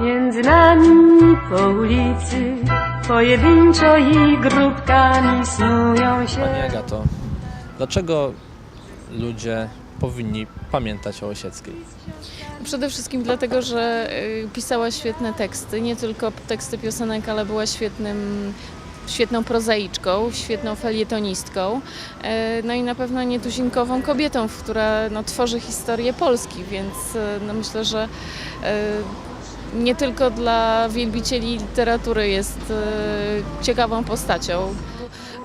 Między nami po ulicy pojedynczo i grupkami snują się. Pani Agato, dlaczego ludzie powinni pamiętać o Osieckiej? Przede wszystkim dlatego, że y, pisała świetne teksty, nie tylko teksty piosenek, ale była świetnym, świetną prozaiczką, świetną felietonistką, e, no i na pewno nietuzinkową kobietą, która no, tworzy historię Polski, więc e, no, myślę, że e, nie tylko dla wielbicieli literatury jest ciekawą postacią.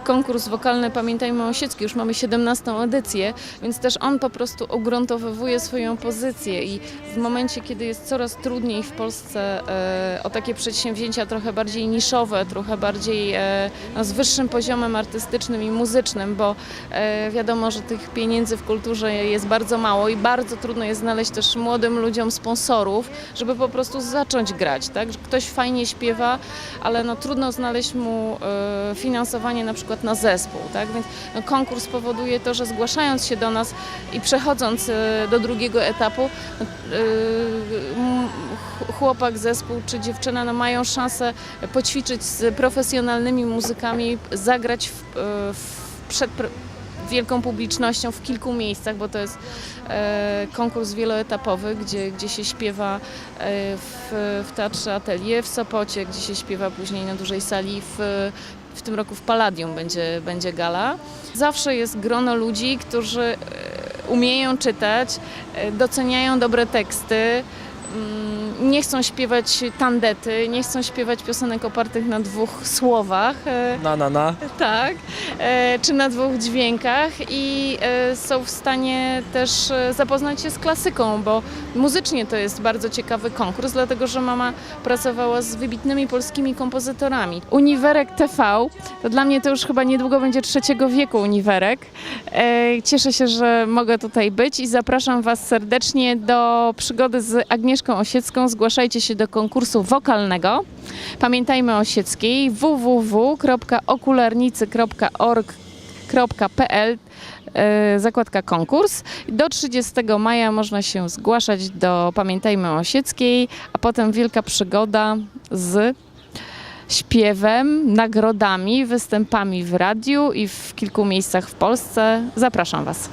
Konkurs wokalny Pamiętajmy Osiecki, już mamy 17 edycję, więc też on po prostu ugruntowywuje swoją pozycję i w momencie, kiedy jest coraz trudniej w Polsce e, o takie przedsięwzięcia trochę bardziej niszowe, trochę bardziej e, no, z wyższym poziomem artystycznym i muzycznym, bo e, wiadomo, że tych pieniędzy w kulturze jest bardzo mało i bardzo trudno jest znaleźć też młodym ludziom sponsorów, żeby po prostu zacząć grać, tak? Ktoś fajnie śpiewa, ale no, trudno znaleźć mu finansowanie na przykład na zespół, tak? Więc no, konkurs powoduje to, że zgłaszając się do nas i przechodząc e, do drugiego etapu, ch- chłopak, zespół czy dziewczyna no, mają szansę poćwiczyć z profesjonalnymi muzykami, zagrać w, e, w przed pr- wielką publicznością w kilku miejscach, bo to jest e, konkurs wieloetapowy, gdzie, gdzie się śpiewa e, w, w Teatrze Atelier w Sopocie, gdzie się śpiewa później na dużej sali w tym roku w Palladium będzie, będzie gala. Zawsze jest grono ludzi, którzy e, umieją czytać, e, doceniają dobre teksty, mm, nie chcą śpiewać tandety, nie chcą śpiewać piosenek opartych na dwóch słowach. e, Na, na, na. tak, czy na dwóch dźwiękach i e, są w stanie też e, zapoznać się z klasyką, bo muzycznie to jest bardzo ciekawy konkurs, dlatego że mama pracowała z wybitnymi polskimi kompozytorami. Uniwerek TV, to dla mnie to już chyba niedługo będzie trzeciego wieku Uniwerek. E, Cieszę się, że mogę tutaj być i zapraszam Was serdecznie do przygody z Agnieszką Osiecką. Zgłaszajcie się do konkursu wokalnego. Pamiętajmy o Osieckiej www.okularnicy.org.pl e, zakładka konkurs. Do 30 maja można się zgłaszać do Pamiętajmy o Osieckiej, a potem wielka przygoda z śpiewem, nagrodami, występami w radiu i w kilku miejscach w Polsce. Zapraszam Was.